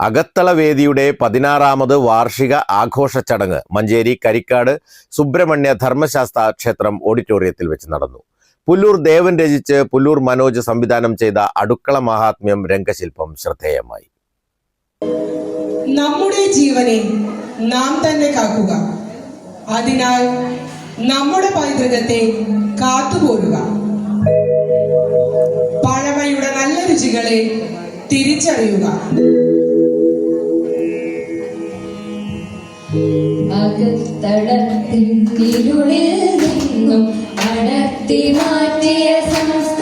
അകത്തള വേദിയുടെ പതിനാറാമത് വാർഷിക ആഘോഷ ചടങ്ങ് മഞ്ചേരി കരിക്കാട് സുബ്രഹ്മണ്യ ധർമ്മശാസ്ത്ര ക്ഷേത്രം ഓഡിറ്റോറിയത്തിൽ വെച്ച് നടന്നു. പുല്ലൂർ ദേവൻ രചിച്ച് പുല്ലൂർ മനോജ് സംവിധാനം ചെയ്ത അടുക്കള മഹാത്മ്യം രംഗശില്പം ശ്രദ്ധേയമായി. നമ്മുടെ ജീവനെ നാം തന്നെ കാക്കുക. അതിനാൽ നമ്മുടെ പൈതൃകത്തെ കാത്തുപോരുക. പഴമയുടെ നല്ല രുചികളെ തിരിച്ചറിയുക. അകത്തളത്തിനുള്ളിൽ നിന്നും അടർത്തി മാറ്റിയ സംസ്കാരം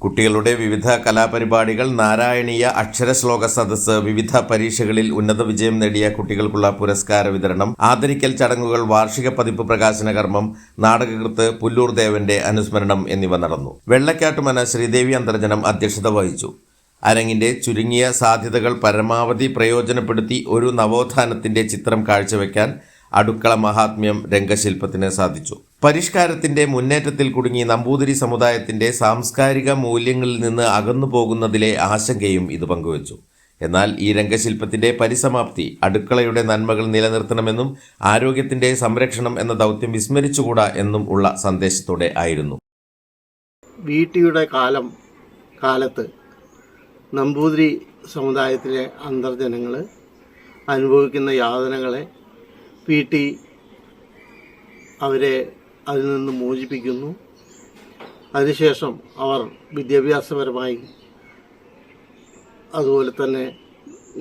കുട്ടികളുടെ വിവിധ കലാപരിപാടികൾ നാരായണീയ അക്ഷരശ്ലോക സദസ്സ് വിവിധ പരീക്ഷകളിൽ ഉന്നത വിജയം നേടിയ കുട്ടികൾക്കുള്ള പുരസ്കാര വിതരണം ആദരിക്കൽ ചടങ്ങുകൾ വാർഷിക പതിപ്പ് പ്രകാശന കർമ്മം നാടകകൃത്ത് പുല്ലൂർ ദേവന്റെ അനുസ്മരണം എന്നിവ നടന്നു. വെള്ളക്കാട്ടുമന ശ്രീദേവി അന്തർജനം അധ്യക്ഷത വഹിച്ചു. അരങ്ങിന്റെ ചുരുങ്ങിയ സാധ്യതകൾ പരമാവധി പ്രയോജനപ്പെടുത്തി ഒരു നവോത്ഥാനത്തിന്റെ ചിത്രം കാഴ്ചവെക്കാൻ അടുക്കള മഹാത്മ്യം രംഗശില്പത്തിന് സാധിച്ചു. പരിഷ്കാരത്തിന്റെ മുന്നേറ്റത്തിൽ കുടുങ്ങി നമ്പൂതിരി സമുദായത്തിന്റെ സാംസ്കാരിക മൂല്യങ്ങളിൽ നിന്ന് അകന്നു പോകുന്നതിലെ ആശങ്കയും ഇത് പങ്കുവച്ചു. എന്നാൽ ഈ രംഗശില്പത്തിന്റെ പരിസമാപ്തി അടുക്കളയുടെ നന്മകൾ നിലനിർത്തണമെന്നും ആരോഗ്യത്തിന്റെ സംരക്ഷണം എന്ന ദൗത്യം വിസ്മരിച്ചുകൂടാ എന്നും ഉള്ള സന്ദേശത്തോടെ ആയിരുന്നു. വീട്ടിയുടെ കാലം കാലത്ത് നമ്പൂതിരി സമുദായത്തിലെ അന്തർജനങ്ങൾ അനുഭവിക്കുന്ന യാതനകളെ വീട്ടി അവരെ അതിൽ നിന്ന് മോചിപ്പിക്കുന്നു. അതിനുശേഷം അവർ വിദ്യാഭ്യാസപരമായി അതുപോലെ തന്നെ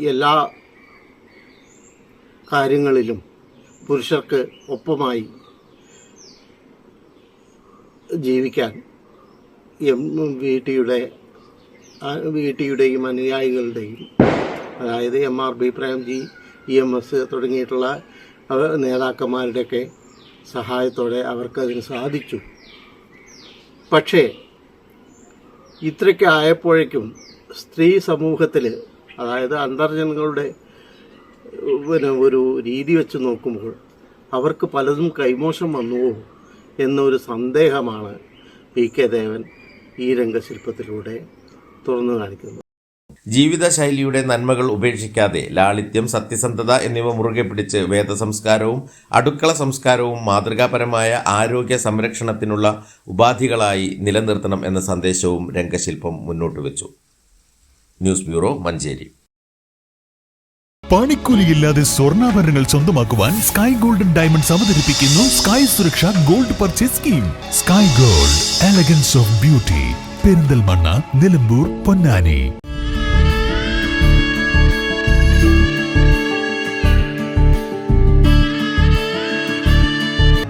എല്ലാ കാര്യങ്ങളിലും പുരുഷർക്ക് ഒപ്പമായി ജീവിക്കാൻ എം വീട്ടിയുടെ വീട്ടിയുടെയും അനുയായികളുടെയും അതായത് M R B Premji E M S തുടങ്ങിയിട്ടുള്ള നേതാക്കന്മാരുടെയൊക്കെ സഹായത്തോടെ അവർക്കതിന് സാധിച്ചു. പക്ഷേ ഇത്രയ്ക്ക് ആയപ്പോഴേക്കും സ്ത്രീ സമൂഹത്തിൽ അതായത് അന്തർജനങ്ങളുടെ പിന്നെ ഒരു രീതി വെച്ച് നോക്കുമ്പോൾ അവർക്ക് പലതും കൈമോശം വന്നുവോ എന്നൊരു സന്ദേഹമാണ് പി കെ ദേവൻ ഈ രംഗശില്പത്തിലൂടെ തുറന്നു കാണിക്കുന്നത്. ജീവിതശൈലിയുടെ നന്മകൾ ഉപേക്ഷിക്കാതെ ലാളിത്യം സത്യസന്ധത എന്നിവ മുറുകെ പിടിച്ച് വേദസംസ്കാരവും അടുക്കള സംസ്കാരവും മാതൃകാപരമായ ആരോഗ്യ സംരക്ഷണത്തിനുള്ള ഉപാധികളായി നിലനിർത്തണം എന്ന സന്ദേശവും രംഗശില്പം മുന്നോട്ട് വെച്ചു. News bureau Manjeri. പണിക്കൂലിയില്ലാതെ സ്വർണാഭരണങ്ങൾ സ്വന്തമാക്കുവാൻ സ്കൈ ഗോൾഡൻ ഡയമണ്ട്സ് അവതരിപ്പിക്കുന്നു സ്കൈ സുരക്ഷ gold purchase scheme. Sky gold elegance of beauty. Perinthalmanna Nilambur Ponnani.